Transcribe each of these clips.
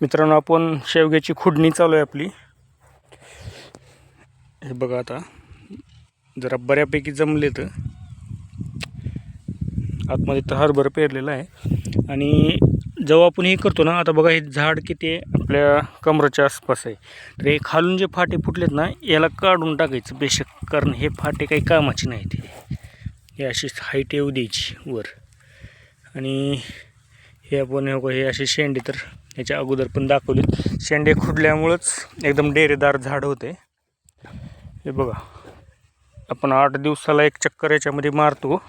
मित्रांनो आपण शेवग्याची खुडणी चालू आहे आपली. हे बघा आता. जरा बऱ्यापैकी जमले तर. आतमध्ये तर हरभर पेरलेला आहे. आणि जेव्हा आपण हे करतो ना आता बघा हे झाड किती आपल्या कमराच्या आसपास आहे. तर हे खालून जे फाटे फुटलेत ना याला काढून टाकायचं बेशक कारण हे फाटे काही कामाचे नाहीत हे. अशी हाईट येऊ द्यायची वर. आणि हे आपण हे हे असे शेंडे तर ह्याच्या अगोदर पण दाखवले शेंडे खुडल्यामुळंच एकदम डेरेदार झाड होते. हे बघा. आपण आठ दिवसाला एक चक्कर याच्यामध्ये मारतो.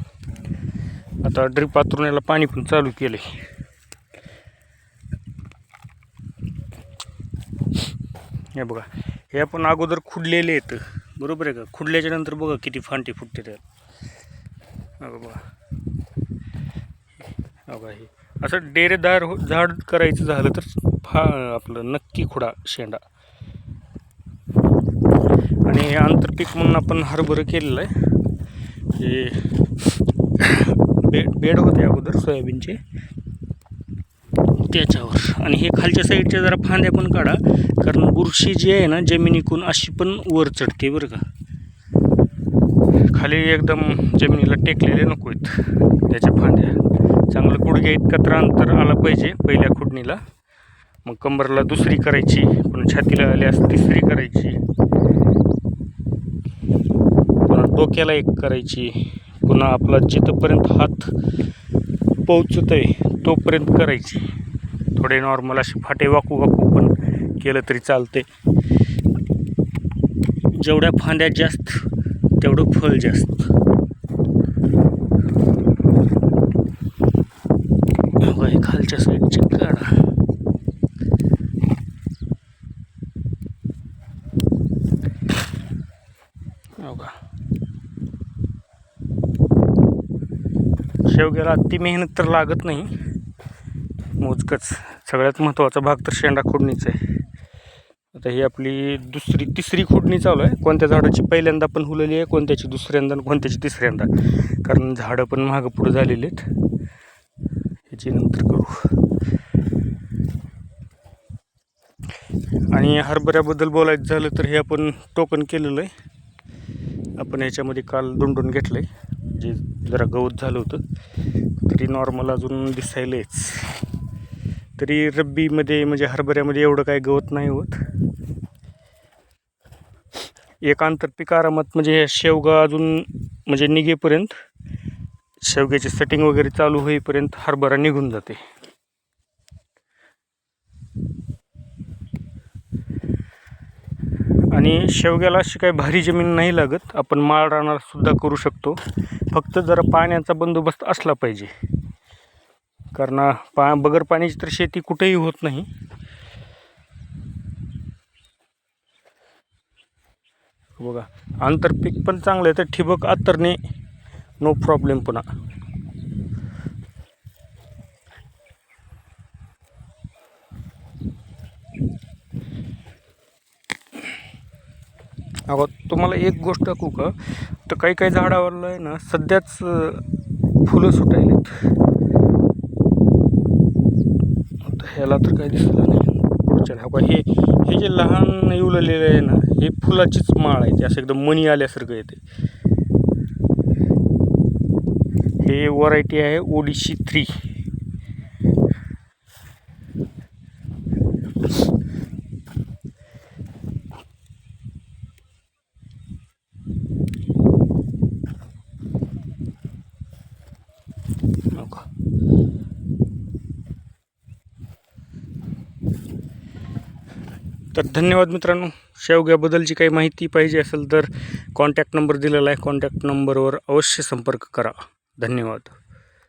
आता ड्रिप आतरून याला पाणी पण चालू केलं हे बघा. हे आपण अगोदर खुडलेले आहेत. बरोबर आहे का? खुडल्याच्या नंतर बघा किती फांटे फुटते त्याला बघा. बघा हे. असं डेरेदार हो- झाड करायचं झालं तर फा आपलं नक्की खुडा शेंडा. आणि हे आंतरपीक म्हणून आपण हरभरं केलेलं आहे. हे बेड बेड होते अगोदर सोयाबीनचे. त्याच्यावर. आणि हे खालच्या साईडच्या जरा फांद्या पण काढा. कारण बुरशी जी आहे ना जमिनीकून अशी पण वर चढते बरं का. खाली एकदम जमिनीला टेकलेले नको आहेत. त्याच्या फांद्या. चांगलं गुडघ्या इतका अंतर आलं पाहिजे पहिल्या खुडणीला. मग कंबरला दुसरी करायची पण छातीला आल्यास तिसरी करायची. पुन्हा डोक्याला एक करायची. पुन्हा आपला जिथंपर्यंत हात पोहोचत आहे तोपर्यंत करायची. थोडे नॉर्मल असे फाटे वाकू वाकू पण केलं तरी चालते जेवढ्या फांद्या जास्त तेवढं फळ जास्त. हे खालच्या साईडचे. काढा हो का? शेवग्याला अति मेहनत तर लागत नाही. मोजकच. सगळ्यात महत्त्वाचा भाग तर शेंडा खोडणीचा आहे. आता ही आपली दुसरी तिसरी खोडणी चालू आहे. कोणत्या झाडाची पहिल्यांदा पण हुलली आहे कोणत्याची दुसऱ्यांदा आणि कोणत्याची तिसऱ्यांदा. कारण झाडं पण मागं पुढं झालेली आहेत. ह्याची नंतर करू. आणि हरभऱ्याबद्दल बोलायचं झालं तर हे आपण टोकन केलेलं आहे. आपण ह्याच्यामध्ये काल दोंडून घेतलं आहे जे जरा गवत झालं होतं. तरी नॉर्मल अजून दिसायलंच तरी रब्बीमध्ये म्हणजे हरभऱ्यामध्ये एवढं काय गवत नाही होत. एक आंतरपीक आरामात म्हणजे शेवगा अजून म्हणजे निघेपर्यंत शेवग्याची सेटिंग वगैरे चालू होईपर्यंत हरभरा निघून जाते. आणि शेवग्याला अशी काही भारी जमीन नाही लागत आपण माळ राहणार सुद्धा करू शकतो. फक्त जरा पाण्याचा बंदोबस्त असला पाहिजे. कारण पा बगर पाण्याची तर शेती कुठेही होत नाही. बघा आंतरपीक पण चांगलं आहे तर ठिबक आतरणे नो प्रॉब्लेम पुन्हा. अगं तुम्हाला एक गोष्ट टाकू का? तर काही काही झाडावरलं आहे ना सध्याच फुलं सुटायलेत. ह्याला तर काही दिसलं नाही. पुढच्या हा हे हे जे लहान येवलेलं आहे ना हे फुलाचीच माळ आहे ते. असं एकदम मणी आल्यासारखं येते. हे व्हरायटी आहे ओडिशी थ्री. तर धन्यवाद मित्रांनो. शेवग्याबद्दलची काही माहिती पाहिजे असेल तर कॉन्टॅक्ट नंबर दिलेला आहे. कॉन्टॅक्ट नंबरवर अवश्य संपर्क करा. धन्यवाद.